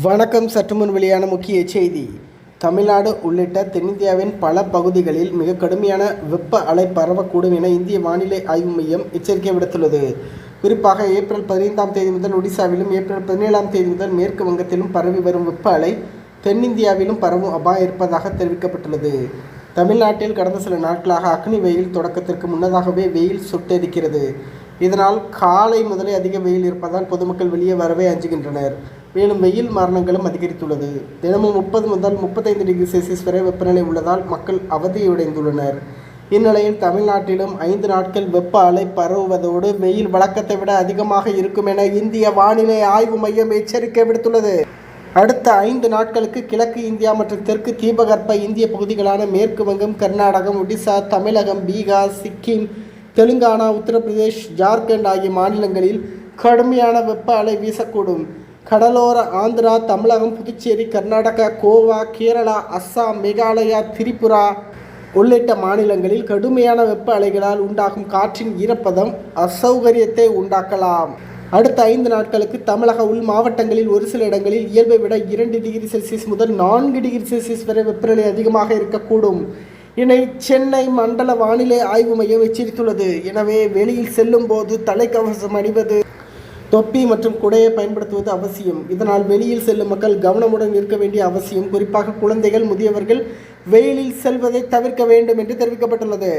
வணக்கம். சற்றுமுன் வெளியான முக்கிய செய்தி. தமிழ்நாடு உள்ளிட்ட தென்னிந்தியாவின் பல பகுதிகளில் மிக கடுமையான வெப்ப அலை பரவக்கூடும் என இந்திய வானிலை ஆய்வு மையம் எச்சரிக்கை விடுத்துள்ளது. குறிப்பாக ஏப்ரல் பதினைந்தாம் தேதி முதல் ஒடிசாவிலும் ஏப்ரல் பதினேழாம் தேதி முதல் மேற்கு வங்கத்திலும் பரவி வரும் வெப்ப அலை தென்னிந்தியாவிலும் பரவும் அபாயம் இருப்பதாக தெரிவிக்கப்பட்டுள்ளது. தமிழ்நாட்டில் கடந்த சில நாட்களாக அக்னி வெயில் தொடக்கத்திற்கு முன்னதாகவே வெயில் சுட்டெரிக்கிறது. இதனால் காலை முதலே அதிக வெயில் இருப்பதால் பொதுமக்கள் வெளியே வரவே அஞ்சுகின்றனர். மேலும் வெயில் மரணங்களும் அதிகரித்துள்ளது. தினமும் முப்பது முதல் முப்பத்தைந்து டிகிரி செல்சியஸ் வரை வெப்பநிலை உள்ளதால் மக்கள் அவதியடைந்துள்ளனர். இந்நிலையில் தமிழ்நாட்டிலும் ஐந்து நாட்கள் வெப்ப அலை பரவுவதோடு வெயில் வழக்கத்தை விட அதிகமாக இருக்கும் என இந்திய வானிலை ஆய்வு மையம் எச்சரிக்கை விடுத்துள்ளது. அடுத்த ஐந்து நாட்களுக்கு கிழக்கு இந்தியா மற்றும் தெற்கு தீபகற்ப இந்திய பகுதிகளான மேற்கு வங்கம் கர்நாடகம் ஒடிசா தமிழகம் பீகார் சிக்கிம் தெலுங்கானா உத்தரப்பிரதேஷ் ஜார்க்கண்ட் ஆகிய மாநிலங்களில் கடுமையான வெப்ப அலை வீசக்கூடும். கடலோர ஆந்திரா தமிழகம் புதுச்சேரி கர்நாடகா கோவா கேரளா அஸ்ஸாம் மேகாலயா திரிபுரா உள்ளிட்ட மாநிலங்களில் கடுமையான வெப்ப அலைகளால் உண்டாகும் காற்றின் ஈரப்பதம் அசௌகரியத்தை உண்டாக்கலாம். அடுத்த ஐந்து நாட்களுக்கு தமிழக உள் மாவட்டங்களில் ஒரு சில இடங்களில் இயல்பை விட இரண்டு டிகிரி செல்சியஸ் முதல் நான்கு டிகிரி செல்சியஸ் வரை வெப்பநிலை அதிகமாக இருக்கக்கூடும். இதனை சென்னை மண்டல வானிலை ஆய்வு மையம் எச்சரித்துள்ளது. எனவே வெளியில் செல்லும் போது தலைக்கவசம் அணிவது தொப்பி மற்றும் குடையை பயன்படுத்துவது அவசியம். இதனால் வெளியில் செல்லும் மக்கள் கவனமுடன் இருக்க வேண்டிய அவசியம். குறிப்பாக குழந்தைகள் முதியவர்கள் வெயிலில் செல்வதை தவிர்க்க வேண்டும் என்று தெரிவிக்கப்பட்டுள்ளது.